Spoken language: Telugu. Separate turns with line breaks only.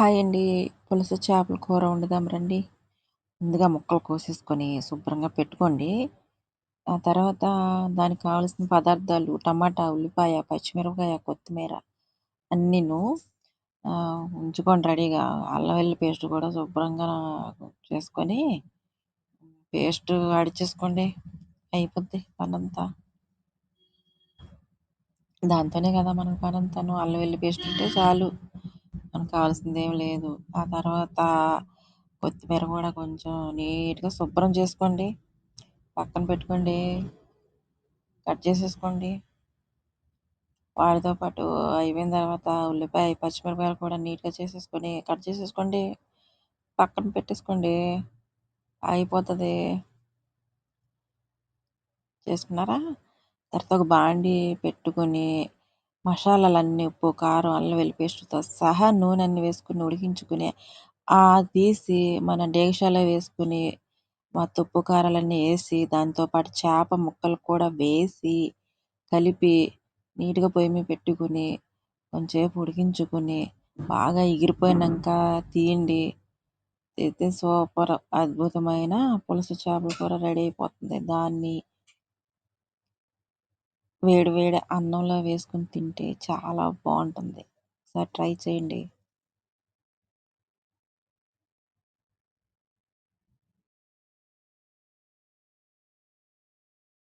హాయ్ అండి. పులుసు చేపల కూర వండుదాం రండి. ముందుగా ముక్కలు కోసేసుకొని శుభ్రంగా పెట్టుకోండి. ఆ తర్వాత దానికి కావాల్సిన పదార్థాలు టమాటా, ఉల్లిపాయ, పచ్చిమిరపకాయ, కొత్తిమీర అన్నీను ఉంచుకొని ఉంచుకోండి రెడీగా. అల్లం వెల్లి పేస్ట్ కూడా శుభ్రంగా చేసుకొని పేస్ట్ అడిచేసుకోండి అయిపోద్ది పనంతా. దాంతోనే కదా మనకు పనంతాను. అల్లం వెల్లి పేస్ట్ ఉంటే చాలు. మనకు కావాల్సిందేం లేదు. ఆ తర్వాత కొత్తిమీర కూడా కొంచెం నీట్‌గా శుభ్రం చేసుకోండి. పక్కన పెట్టుకోండి. కట్ చేసేసుకోండి. వాటితో పాటు అయిపోయిన తర్వాత ఉల్లిపాయ, పచ్చిమిరపకాయలు కూడా నీట్‌గా చేసేసుకొని కట్ చేసేసుకోండి. పక్కన పెట్టేసుకోండి. అయిపోతది. చేసుకున్నారా? తర్వాత ఒక బాండీ పెట్టుకొని మసాలాలన్నీ ఉప్పు, కారం, అల్లం వెల్లుల్లి పేస్ట్‌తో సహా నూనె వేసుకొని ఉడికించుకొని ఆ తీసి మన డేగిషాలో వేసుకొని మొత్తం ఉప్పు కారాలన్నీ వేసి దాంతో పాటు చేప ముక్కలు కూడా వేసి కలిపి నీట్‌గా పొయ్యి మీద పెట్టుకొని కొంచెంసేపు ఉడికించుకొని బాగా ఎగిరిపోయినాక తీయండి. అయితే సూపర్ అద్భుతమైన పులుసు చేపల కూర రెడీ అయిపోతుంది. దాన్ని వేడి వేడి అన్నంలో వేసుకొని తింటే చాలా బాగుంటుంది. ఒకసారి ట్రై చేయండి.